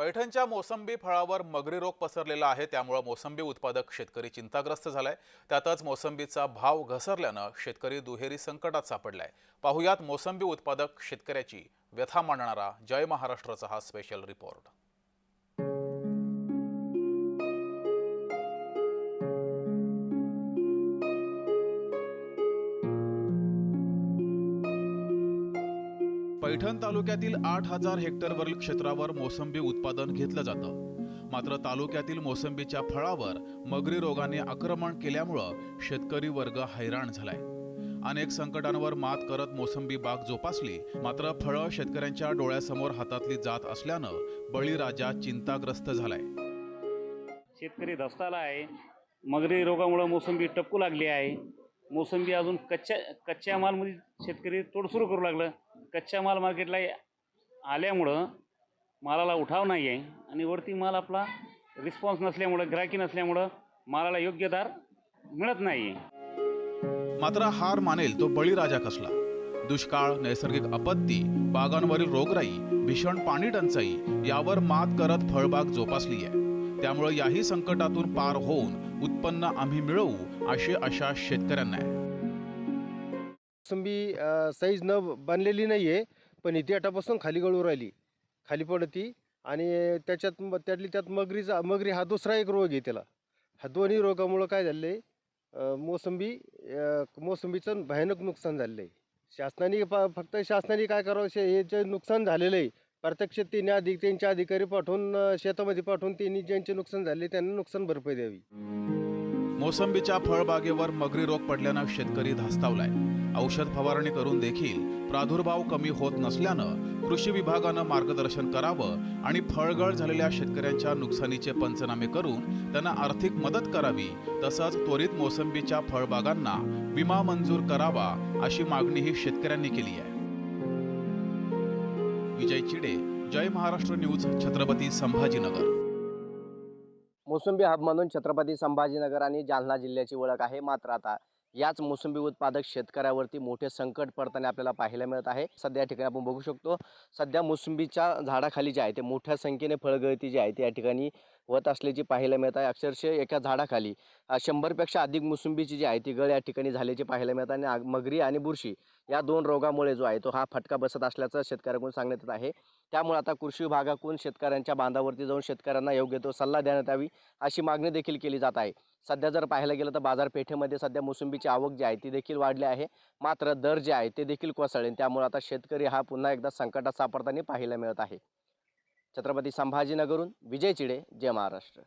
पैठणच्या मोसंबी फळावर मगरी रोग पसरलेला आहे. त्यामुळं मोसंबी उत्पादक शेतकरी चिंताग्रस्त झालाय. त्यातच मोसंबीचा भाव घसरल्यानं शेतकरी दुहेरी संकटात सापडलाय. पाहुयात मोसंबी उत्पादक शेतकऱ्याची व्यथा मांडणारा जय महाराष्ट्राचा हा स्पेशल रिपोर्ट पैठण तालुक्यातील आठ हजार हेक्टरवरील क्षेत्रावर मोसंबी उत्पादन घेतलं जातं. मात्र तालुक्यातील मोसंबीच्या फळावर मगरी रोगाने आक्रमण केल्यामुळं शेतकरी वर्ग हैराण झालाय. अनेक संकटांवर मात करत मोसंबी बाग जोपासली मात्र फळं शेतकऱ्यांच्या डोळ्यासमोर हातातली जात असल्यानं बळीराजा चिंताग्रस्त झालाय. शेतकरी धस्ताला आहे. मगरी रोगामुळं मोसंबी टपकू लागली आहे. मोसंबी अजून कच्च्या कच्च्या मालमध्ये शेतकरी तोड सुरू करू लागलं. कच्च्या माल मार्केटला आल्यामुळं मालाला उठाव नाही आहे आणि वरती माल आपला रिस्पॉन्स नसल्यामुळं ग्राहकी नसल्यामुळं मालाला योग्य दार मिळत नाही. आहे मात्र हार मानेल तो बळीराजा कसला? दुष्काळ नैसर्गिक आपत्ती बागांवरील रोगराई भीषण पाणी टंचाई यावर मात करत फळबाग जोपासली आहे. त्यामुळे याही संकटातून पार होऊन उत्पन्न आम्ही मिळवू अशी आशा शेतकऱ्यांना आहे. मोसंबी साईज न बनलेली नाही आहे पण इथे आटापासून खाली गळू राहिली. खाली पडती आणि त्याच्यात मग त्यातली त्यात मगरीचा मगरी हा दुसरा एक रोग आहे त्याला. हा दोन्ही रोगामुळं काय झालं आहे मोसंबी मोसंबीचं भयानक नुकसान झालेलं आहे शासनाने फक्त शासनाने काय करावं शे हे जे नुकसान झालेलं आहे प्रत्यक्ष त्यांनी अधिक त्यांचे अधिकारी पाठवून शेतामध्ये पाठवून त्यांनी ज्यांचे नुकसान झाले त्यांना नुकसान भरपाई द्यावी. मोसंबीच्या फळबागेवर मगरी रोग पडल्यानं शेतकरी धास्तावलाय. औषध फवारणी करून देखील प्रादुर्भाव कमी होत नसल्यानं कृषी विभागानं मार्गदर्शन करावं आणि फळगळ झालेल्या शेतकऱ्यांच्या नुकसानीचे पंचनामे करून त्यांना आर्थिक मदत करावी तसंच त्वरित मोसंबीच्या फळबागांना विमा मंजूर करावा अशी मागणीही शेतकऱ्यांनी केली आहे. विजय चिडे जय महाराष्ट्र न्यूज छत्रपती संभाजीनगर. मोसंबी हब म्हणून छत्रपती संभाजीनगर आणि जालना जिल्ह्याची ओळख आहे. मात्र आता याच मोसंबी उत्पादक शेतकऱ्यावरती मोठे संकट पडताना आपल्याला पाहायला मिळत आहे. सध्या या ठिकाणी आपण बघू शकतो सध्या मोसंबीच्या झाडाखाली जे आहे ते मोठ्या संख्येने फळगळती जी आहे ती या ठिकाणी होत असल्याची पाहायला मिळत आहे. अक्षरशः एका झाडाखाली शंभरपेक्षा अधिक मोसंबीची जी आहे ती गळ या ठिकाणी झाल्याची पाहायला मिळत आहे. आणि आग- मगरी आणि बुरशी या दोन रोगामुळे जो आहे तो हा फटका बसत असल्याचं शेतकऱ्याकडून सांगण्यात येत आहे. त्यामुळे आता कृषी विभागाकडून शेतकऱ्यांच्या बांधावरती जाऊन शेतकऱ्यांना योग्य तो सल्ला देण्यात यावी अशी मागणी देखील केली जात आहे. सध्या जर पाहायला गेलं तर बाजारपेठेमध्ये सध्या मोसंबीची आवक जी आहे ती देखील वाढली आहे. मात्र दर जे आहे ते देखील कोसळले त्यामुळे आता शेतकरी हा पुन्हा एकदा संकटात सापडताना पाहायला मिळत आहे. छत्रपती संभाजीनगरहून विजय चिडे जय महाराष्ट्र.